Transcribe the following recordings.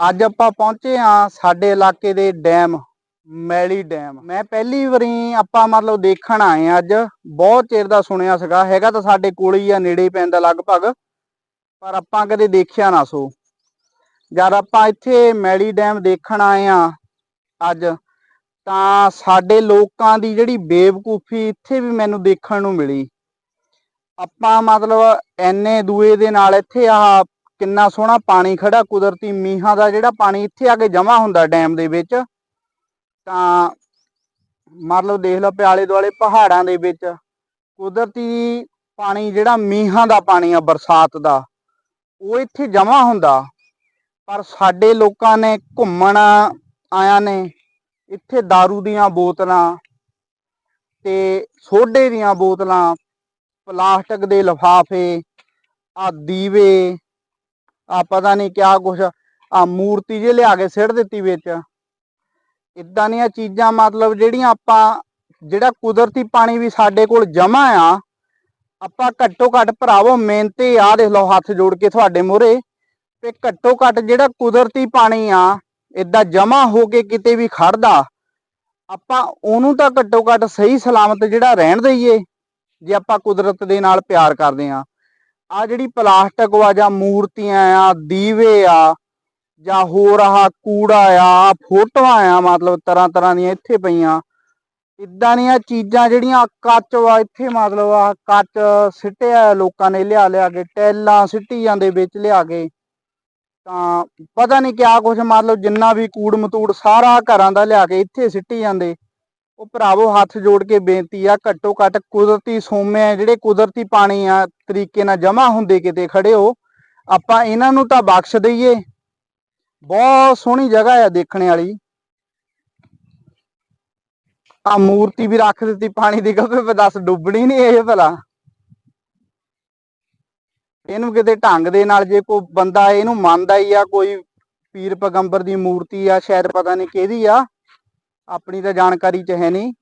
ਅੱਜ ਆਪਾਂ ਪਹੁੰਚੇ ਆ ਸਾਡੇ ਇਲਾਕੇ ਦੇ ਡੈਮ, ਮੈਲੀ ਡੈਮ। ਮੈਂ ਪਹਿਲੀ ਵਾਰੀ ਆਪਾਂ ਮਤਲਬ ਦੇਖਣ ਆਏ ਆ ਅੱਜ। ਬਹੁਤ ਚਿਰ ਦਾ ਸੁਣਿਆ ਸੀਗਾ। ਹੈਗਾ ਤਾਂ ਸਾਡੇ ਕੋਲ ਹੀ ਆ, ਨੇੜੇ ਪੈਂਦਾ ਲਗਭਗ। ਪਰ ਆਪਾਂ ਕਦੇ ਦੇਖਿਆ ਨਾ ਸੋ। ਜਦ ਆਪਾਂ ਇੱਥੇ ਮੈਲੀ ਡੈਮ ਦੇਖਣ ਆਏ ਆ ਅੱਜ, ਤਾਂ ਸਾਡੇ ਲੋਕਾਂ ਦੀ ਜਿਹੜੀ ਬੇਵਕੂਫੀ ਇੱਥੇ ਵੀ ਮੈਨੂੰ ਦੇਖਣ ਨੂੰ ਮਿਲੀ। ਆਪਾਂ ਮਤਲਬ ਐਨੇ ਦੂਏ ਦੇ ਨਾਲ ਇੱਥੇ ਆਹ ਕਿੰਨਾ ਸੋਹਣਾ ਪਾਣੀ ਖੜਾ ਕੁਦਰਤੀ ਮੀਂਹਾਂ ਦਾ ਜਿਹੜਾ ਪਾਣੀ ਇੱਥੇ ਆ ਕੇ ਜਮਾ ਹੁੰਦਾ ਡੈਮ ਦੇ ਵਿੱਚ, ਤਾਂ ਮਤਲਬ ਦੇਖ ਲਓ ਪਿਆਲੇ ਦੁਆਲੇ ਪਹਾੜਾਂ ਦੇ ਵਿੱਚ ਕੁਦਰਤੀ ਪਾਣੀ ਜਿਹੜਾ ਮੀਂਹਾਂ ਦਾ ਪਾਣੀ ਆ ਬਰਸਾਤ ਦਾ, ਉਹ ਇੱਥੇ ਜਮ੍ਹਾਂ ਹੁੰਦਾ। ਪਰ ਸਾਡੇ ਲੋਕਾਂ ਨੇ ਘੁੰਮਣ ਆਇਆ ਨੇ ਇੱਥੇ दारू ਦੀਆਂ ਬੋਤਲਾਂ ਤੇ ਸੋਡੇ ਦੀਆਂ ਬੋਤਲਾਂ, ਪਲਾਸਟਿਕ ਦੇ ਲਿਫਾਫੇ ਆ ਦੀਵੇ ਆ ਪਤਾ ਨਹੀਂ ਕਿਆ ਕੁਛ ਆ ਮੂਰਤੀ ਜੇ ਲਿਆ ਕੇ ਸਿੱਟ ਦਿੱਤੀ ਵਿੱਚ। ਇਦਾਂ ਦੀਆਂ ਚੀਜ਼ਾਂ ਮਤਲਬ ਜਿਹੜੀਆਂ ਆਪਾਂ, ਜਿਹੜਾ ਕੁਦਰਤੀ ਪਾਣੀ ਵੀ ਸਾਡੇ ਕੋਲ ਜਮਾ ਆ, ਆਪਾਂ ਘੱਟੋ ਘੱਟ ਭਰਾਵੋ ਮਿਹਨਤੀ ਆ, ਦੇਖ ਲਓ ਹੱਥ ਜੋੜ ਕੇ ਤੁਹਾਡੇ ਮੂਹਰੇ, ਤੇ ਘੱਟੋ ਘੱਟ ਜਿਹੜਾ ਕੁਦਰਤੀ ਪਾਣੀ ਆ ਇਦਾਂ ਜਮਾ ਹੋ ਕੇ ਕਿਤੇ ਵੀ ਖੜਦਾ ਆਪਾਂ ਉਹਨੂੰ ਤਾਂ ਘੱਟੋ ਘੱਟ ਸਹੀ ਸਲਾਮਤ ਜਿਹੜਾ ਰਹਿਣ ਦਈਏ, ਜੇ ਆਪਾਂ ਕੁਦਰਤ ਦੇ ਨਾਲ ਪਿਆਰ ਕਰਦੇ ਆ ਆ ਜਿਹੜੀ ਪਲਾਸਟਿਕ ਵਾ ਜਾਂ ਮੂਰਤੀਆਂ ਆ, ਦੀਵੇ ਆ, ਜਾਂ ਹੋਰ ਆਹ ਕੂੜਾ ਆ ਫੋਟੋਆਂ ਆ, ਮਤਲਬ ਤਰ੍ਹਾਂ ਤਰ੍ਹਾਂ ਦੀਆਂ ਇੱਥੇ ਪਈਆਂ। ਇਦਾਂ ਦੀਆਂ ਚੀਜ਼ਾਂ ਜਿਹੜੀਆਂ ਕੱਚ ਵਾ, ਇੱਥੇ ਮਤਲਬ ਆ ਕੱਚ ਸਿੱਟਿਆ ਲੋਕਾਂ ਨੇ ਲਿਆ ਲਿਆ ਕੇ, ਟੈਲਾਂ ਸਿੱਟੀ ਜਾਂਦੇ ਵਿੱਚ ਲਿਆ ਕੇ। ਤਾਂ ਪਤਾ ਨਹੀਂ ਕਿਆ ਕੁਛ, ਮਤਲਬ ਜਿੰਨਾ ਵੀ ਕੂੜ ਮਤੂੜ ਸਾਰਾ ਘਰਾਂ ਦਾ ਲਿਆ ਕੇ ਇੱਥੇ ਸਿੱਟੀ ਜਾਂਦੇ। ਉਹ ਭਰਾਵੋ, ਹੱਥ ਜੋੜ ਕੇ ਬੇਨਤੀ ਆ, ਘੱਟੋ ਘੱਟ ਕੁਦਰਤੀ ਸੋਮੇ ਆ, ਜਿਹੜੇ ਕੁਦਰਤੀ ਪਾਣੀ ਆ, ਤਰੀਕੇ ਨਾਲ ਜਮਾ ਹੁੰਦੇ ਕਿਤੇ ਖੜੇ ਹੋ, ਆਪਾਂ ਇਹਨਾਂ ਨੂੰ ਤਾਂ ਬਖਸ਼ ਦਈਏ। ਬਹੁਤ ਸੋਹਣੀ ਜਗ੍ਹਾ ਆ ਦੇਖਣ ਵਾਲੀ। ਆ ਮੂਰਤੀ ਵੀ ਰੱਖ ਦਿੱਤੀ, ਪਾਣੀ ਦੀ ਗੱਭੇ ਪੇ ਦੱਸ ਡੁੱਬਣੀ ਨਹੀਂ ਇਹ ਭਲਾ। ਇਹਨੂੰ ਕਿਤੇ ਢੰਗ ਦੇ ਨਾਲ ਜੇ ਕੋਈ ਬੰਦਾ ਇਹਨੂੰ ਮੰਨਦਾ ਹੀ ਆ, ਕੋਈ ਪੀਰ ਪੈਗੰਬਰ ਦੀ ਮੂਰਤੀ ਆ, ਸ਼ਾਇਦ ਪਤਾ ਨਹੀਂ ਕਿਹਦੀ ਆ ਆਪਣੀ ਤਾਂ ਜਾਣਕਾਰੀ ਚ ਹੈ ਨਹੀਂ।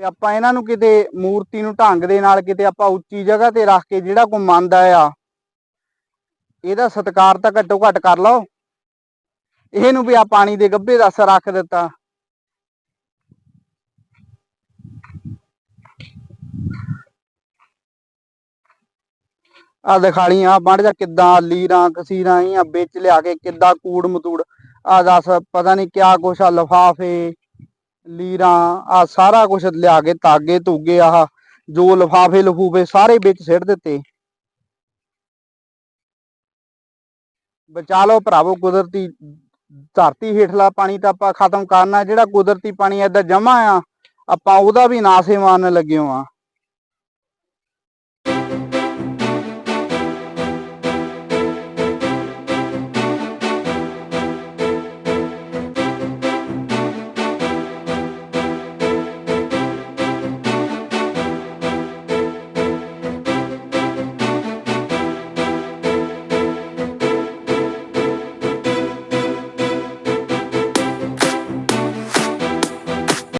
ਤੇ ਆਪਾਂ ਇਹਨਾਂ ਨੂੰ ਕਿਤੇ ਮੂਰਤੀ ਨੂੰ ਢੰਗ ਦੇ ਨਾਲ ਕਿਤੇ ਆਪਾਂ ਉੱਚੀ ਜਗ੍ਹਾ ਤੇ ਰੱਖ ਕੇ ਜਿਹੜਾ ਕੋਈ ਮੰਨਦਾ ਆ, ਇਹਦਾ ਸਤਿਕਾਰ ਤਾਂ ਘੱਟੋ ਘੱਟ ਕਰ ਲਓ। ਇਹਨੂੰ ਵੀ ਆ ਪਾਣੀ ਦੇ ਗੱਭੇ ਦਾ ਅਸਰ ਰੱਖ ਦਿੱਤਾ। ਆ ਦਿਖਾਲੀਆਂ ਬਣ ਜਾ ਕਿੱਦਾਂ ਲੀਰਾਂ, ਕਸੀਰਾਂ ਆਈਆਂ, ਵਿੱਚ ਲਿਆ ਕੇ ਕਿੱਦਾਂ ਕੂੜ ਮਤੂੜ ਆ ਦੱਸ, ਪਤਾ ਨਹੀਂ ਕਿਆ ਕੁਛ ਆ, ਲਫਾਫੇ। ਲੀਰਾਂ ਆ ਸਾਰਾ ਕੁਝ ਲਿਆ ਕੇ ਤਾਗੇ ਧੂਗੇ, ਆਹ ਜੋ ਲਫਾਫੇ ਲਫੂਫੇ ਸਾਰੇ ਵਿੱਚ ਸਿੱਟ ਦਿੱਤੇ। ਬਚਾ ਲਓ ਭਰਾਵੋ ਕੁਦਰਤੀ ਧਰਤੀ ਹੇਠਲਾ ਪਾਣੀ ਤਾਂ ਆਪਾਂ ਖਤਮ ਕਰਨਾ, ਜਿਹੜਾ ਕੁਦਰਤੀ ਪਾਣੀ ਏਦਾਂ ਜਮਾ ਆ, ਆਪਾਂ ਉਹਦਾ ਵੀ ਨਾਸੇ ਮਾਰਨ ਲੱਗਿਓ ਆ